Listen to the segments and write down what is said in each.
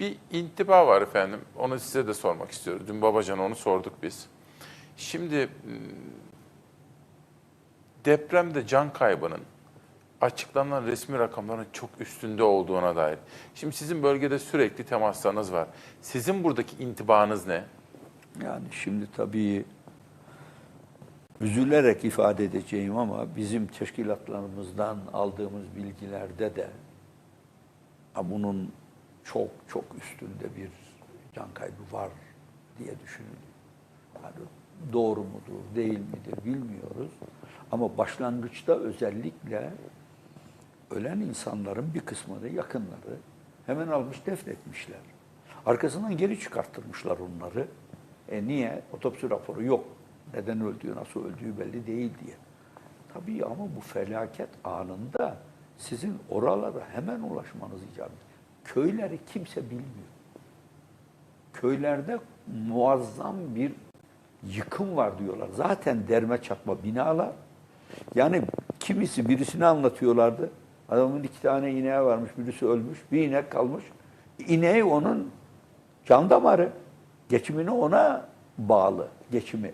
Bir intiba var efendim. Onu size de sormak istiyoruz. Dün Babacan'a onu sorduk biz. Şimdi m, depremde can kaybının açıklanan resmi rakamların çok üstünde olduğuna dair. Şimdi sizin bölgede sürekli temaslarınız var. Sizin buradaki intibanız ne? Yani şimdi tabii üzülerek ifade edeceğim ama bizim teşkilatlarımızdan aldığımız bilgilerde de bunun çok çok üstünde bir can kaybı var diye düşünülüyor. Yani doğru mudur, değil midir bilmiyoruz. Ama başlangıçta özellikle ölen insanların bir kısmını yakınları hemen almış defnetmişler. Arkasından geri çıkarttırmışlar onları. E niye? Otopsi raporu yok. Neden öldüğü, nasıl öldüğü belli değil diye. Tabii ama bu felaket anında sizin oralara hemen ulaşmanız icap ediyor. Köyleri kimse bilmiyor. Köylerde muazzam bir yıkım var diyorlar. Zaten derme çatma binalar. Yani kimisi birisini anlatıyorlardı. Adamın iki tane ineği varmış, birisi ölmüş, bir inek kalmış. İneği onun can damarı. Geçimini ona bağlı, geçimi.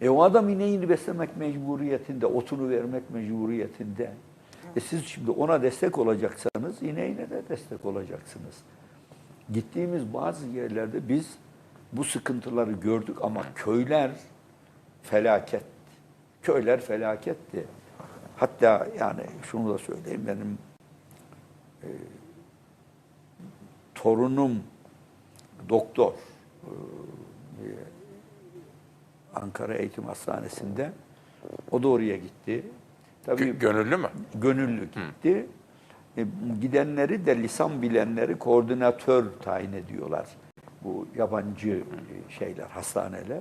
E o adam ineğini beslemek mecburiyetinde, otunu vermek mecburiyetinde. E siz şimdi ona destek olacaksanız ineğine de destek olacaksınız. Gittiğimiz bazı yerlerde biz bu sıkıntıları gördük ama köyler felaket. Köyler felaketti. Hatta yani şunu da söyleyeyim benim e, torunum doktor e, Ankara Eğitim Hastanesi'nde o da oraya gitti. Tabii Gö- gönüllü mü? gönüllü gitti. E, gidenleri de lisan bilenleri koordinatör tayin ediyorlar. Bu yabancı e, şeyler, hastaneler.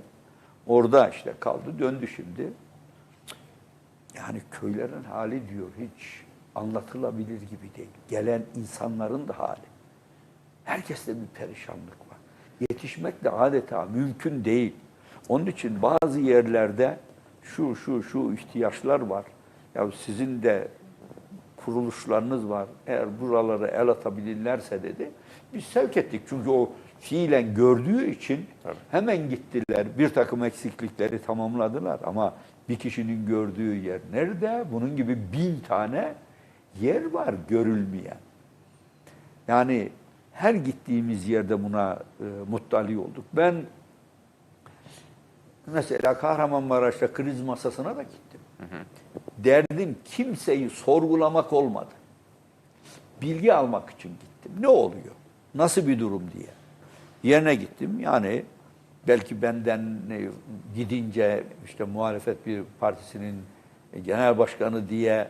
Orada işte kaldı, döndü şimdi. Yani köylerin hali diyor hiç anlatılabilir gibi değil. Gelen insanların da hali. Herkeste bir perişanlık var. Yetişmek de adeta mümkün değil. Onun için bazı yerlerde şu şu şu ihtiyaçlar var. Ya sizin de kuruluşlarınız var. Eğer buralara el atabilirlerse dedi. Biz sevk ettik. Çünkü o fiilen gördüğü için Tabii. hemen gittiler. Bir takım eksiklikleri tamamladılar. Ama bir kişinin gördüğü yer nerede? Bunun gibi bin tane yer var görülmeyen. Yani her gittiğimiz yerde buna e, muttali olduk. Ben mesela Kahramanmaraş'ta kriz masasına da gittim. Derdim kimseyi sorgulamak olmadı. Bilgi almak için gittim. Ne oluyor? Nasıl bir durum diye. Yerine gittim. Yani belki benden gidince işte muhalefet bir partisinin genel başkanı diye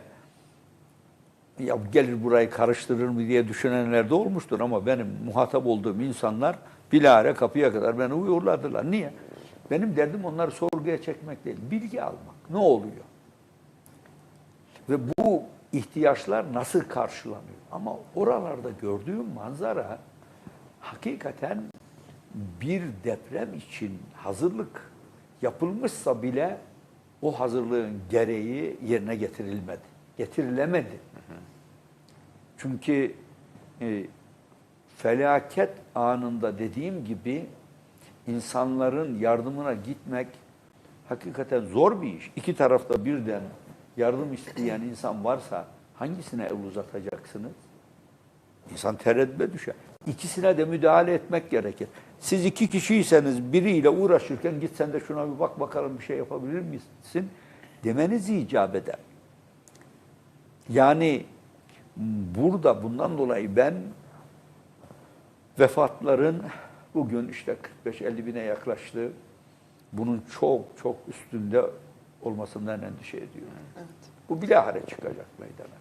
ya gelir burayı karıştırır mı diye düşünenler de olmuştur ama benim muhatap olduğum insanlar bilahare kapıya kadar beni uğurladılar. Niye? Benim derdim onları sorguya çekmek değil, bilgi almak. Ne oluyor? Ve bu ihtiyaçlar nasıl karşılanıyor? Ama oralarda gördüğüm manzara hakikaten bir deprem için hazırlık yapılmışsa bile o hazırlığın gereği yerine getirilmedi. Getirilemedi. Çünkü e, felaket anında dediğim gibi insanların yardımına gitmek hakikaten zor bir iş. İki tarafta birden yardım isteyen insan varsa hangisine el uzatacaksınız? İnsan tereddüde düşer. İkisine de müdahale etmek gerekir. Siz iki kişiyseniz biriyle uğraşırken git sen de şuna bir bak bakalım bir şey yapabilir misin demeniz icap eder. Yani burada bundan dolayı ben vefatların bugün işte 45-50 bine yaklaştı. Bunun çok çok üstünde olmasından endişe ediyorum. Bu bilahare çıkacak meydana.